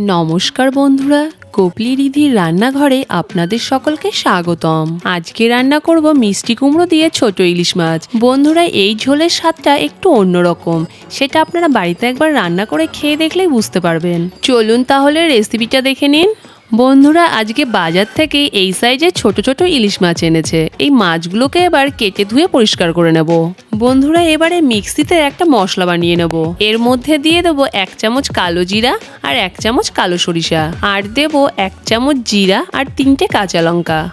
নমস্কার বন্ধুরা কপলি রিধির রান্নাঘরে আপনাদের সকলকে স্বাগতম। আজকে রান্না করব মিষ্টি কুমড়ো দিয়ে ছোট ইলিশ মাছ। বন্ধুরা, এই ঝোলের স্বাদটা একটু অন্যরকম। সেটা আপনারা বাড়িতে একবার রান্না করে খেয়ে দেখলেই বুঝতে পারবেন। চলুন তাহলে রেসিপিটা দেখে নিন। বন্ধুরা, আজকে বাজার থেকে এই সাইজের ছোট ছোট ইলিশ মাছ এনেছে। এই মাছগুলোকে এবার কেটে ধুয়ে পরিষ্কার করে নেব। বন্ধুরা, এবারে মিক্সিতে একটা মশলা বানিয়ে নেব। এর মধ্যে দিয়ে দেবো এক চামচ কালো জিরা আর এক চামচ কালো সরিষা। আর দেব এক চামচ জিরা আর তিনটে কাঁচা লঙ্কা।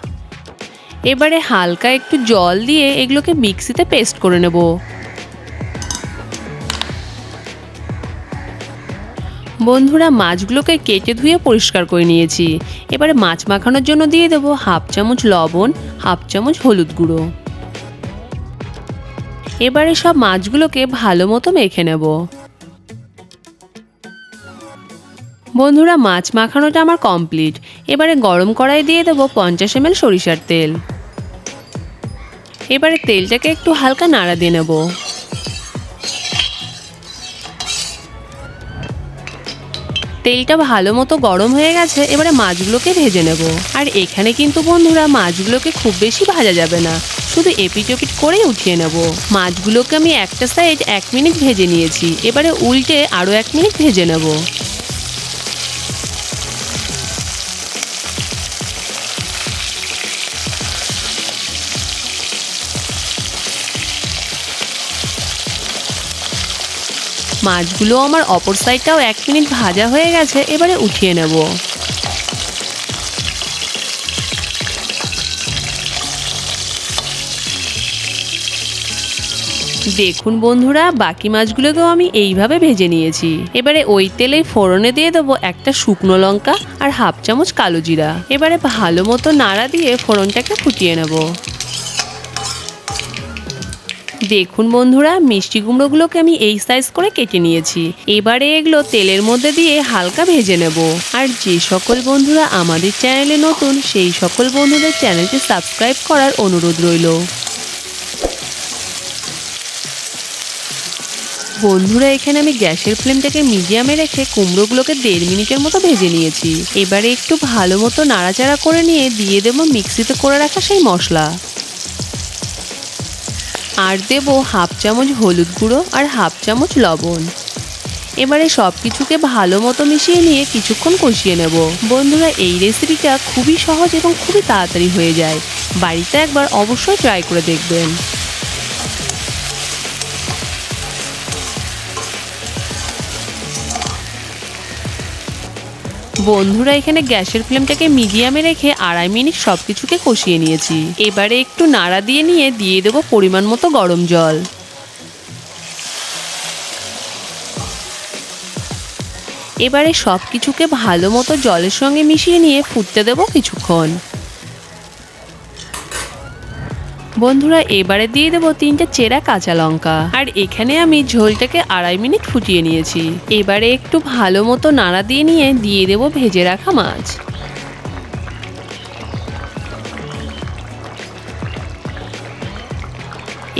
এবারে হালকা একটু জল দিয়ে এগুলোকে মিক্সিতে পেস্ট করে নেব। বন্ধুরা, মাছগুলোকে কেটে ধুয়ে পরিষ্কার করে নিয়েছি। এবারে মাছ মাখানোর জন্য দিয়ে দেবো হাফ চামচ লবণ, হাফ চামচ হলুদ গুঁড়ো। এবারে সব মাছগুলোকে ভালো মতো মেখে নেব। বন্ধুরা, মাছ মাখানোটা আমার কমপ্লিট। এবারে গরম কড়াই দিয়ে দেবো পঞ্চাশ এম সরিষার তেল। এবারে তেলটাকে একটু হালকা নাড়া দিয়ে নেব। তেলটা ভালো মতো গরম হয়ে গেছে, এবারে মাছগুলোকে ভেজে নেব। আর এখানে কিন্তু বন্ধুরা, মাছগুলোকে খুব বেশি ভাজা যাবে না। শুধু এপিচপিট করেই উঠিয়ে নেব। মাছগুলোকে আমি একটা সাইড এক মিনিট ভেজে নিয়েছি। এবারে উল্টে আরও এক মিনিট ভেজে নেব। মাছগুলো আমার অপর সাইডটাও এক মিনিট ভাজা হয়ে গেছে, এবারে উঠিয়ে নেব। দেখুন বন্ধুরা, বাকি মাছগুলোকেও আমি এইভাবে ভেজে নিয়েছি। এবারে ওই তেলেই ফোড়নে দিয়ে দেবো একটা শুকনো লঙ্কা আর হাফ চামচ কালো জিরা। এবারে ভালো মতো নাড়া দিয়ে ফোড়নটাকে ফুটিয়ে নেব। দেখুন বন্ধুরা, মিষ্টি কুমড়োগুলোকে আমি এই সাইজ করে কেটে নিয়েছি। এবারে এগুলো তেলের মধ্যে দিয়ে হালকা ভেজে নেব। আর যে সকল বন্ধুরা আমাদের চ্যানেলে নতুন, সেই সকল বন্ধুদের চ্যানেলটি সাবস্ক্রাইব করার অনুরোধ রইল। বন্ধুরা, এখানে আমি গ্যাসের ফ্লেমটাকে মিডিয়ামে রেখে কুমড়োগুলোকে দেড় মিনিটের মতো ভেজে নিয়েছি। এবারে একটু ভালো মতো নাড়াচাড়া করে নিয়ে দিয়ে দেবো মিক্সিতে করে রাখা সেই মশলা। আর দেবো হাফ চামচ হলুদ গুঁড়ো আর হাফ চামচ লবণ। এবারে সব কিছুকে ভালো মতো মিশিয়ে নিয়ে কিছুক্ষণ কষিয়ে নেব। বন্ধুরা, এই রেসিপিটা খুবই সহজ এবং খুবই তাড়াতাড়ি হয়ে যায়। বাড়িতে একবার অবশ্যই ট্রাই করে দেখবেন। বন্ধুরা, এখানে গ্যাসের ফ্লেমটাকে মিডিয়ামে রেখে আড়াই মিনিট সব কিছুকে কষিয়ে নিয়েছি। এবারে একটু নাড়া দিয়ে নিয়ে দিয়ে দেবো পরিমাণ মতো গরম জল। এবারে সব কিছুকে ভালো মতো জলের সঙ্গে মিশিয়ে নিয়ে ফুটতে দেবো কিছুক্ষণ। বন্ধুরা, এবারে দিয়ে দেবো তিনটে চেরা কাঁচা লঙ্কা। আর এখানে আমি ঝোলটাকে আড়াই মিনিট ফুটিয়ে নিয়েছি। এবারে একটু ভালো মতো নাড়া দিয়ে নিয়ে দিয়ে দেবো ভেজে রাখা মাছ।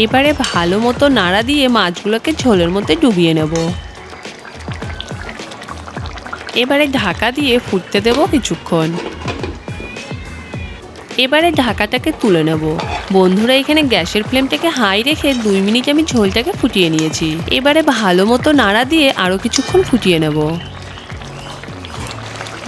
এবারে ভালো মতো নাড়া দিয়ে মাছগুলোকে ঝোলের মধ্যে ডুবিয়ে নেব। এবারে ঢাকা দিয়ে ফুটতে দেবো কিছুক্ষণ। এবারে ঢাকাটাকে তুলে নেব। বন্ধুরা, এখানে গ্যাসের ফ্লেমটাকে হাই রেখে দুই মিনিট আমি ঝোলটাকে ফুটিয়ে নিয়েছি। এবারে ভালো মতো নাড়া দিয়ে আরও কিছুক্ষণ ফুটিয়ে নেব।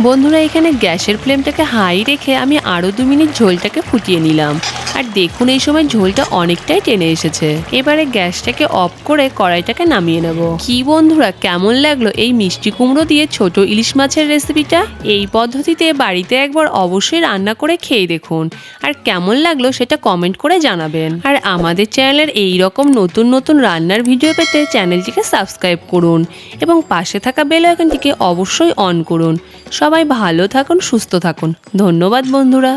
বন্ধুরা, এখানে গ্যাসের ফ্লেমটাকে হাই রেখে আমি আরও দু মিনিট ঝোলটাকে ফুটিয়ে নিলাম। আর দেখুন এই সময় ঝোলটা অনেকটাই টেনে এসেছে। এবারে গ্যাসটাকে অফ করে কড়াইটাকে নামিয়ে নেব। কি বন্ধুরা, কেমন লাগল এই মিষ্টি কুমড়ো দিয়ে ছোট ইলিশ মাছের রেসিপিটা? এই পদ্ধতিতে বাড়িতে একবার অবশ্যই রান্না করে খেয়ে দেখুন। আর কেমন লাগল সেটা কমেন্ট করে জানাবেন। আর আমাদের চ্যানেলের এই রকম নতুন নতুন রান্নার ভিডিও পেতে চ্যানেলটিকে সাবস্ক্রাইব করুন এবং পাশে থাকা বেল আইকনটিকে অবশ্যই অন করুন। সবাই ভালো থাকুন, সুস্থ থাকুন। ধন্যবাদ বন্ধুরা।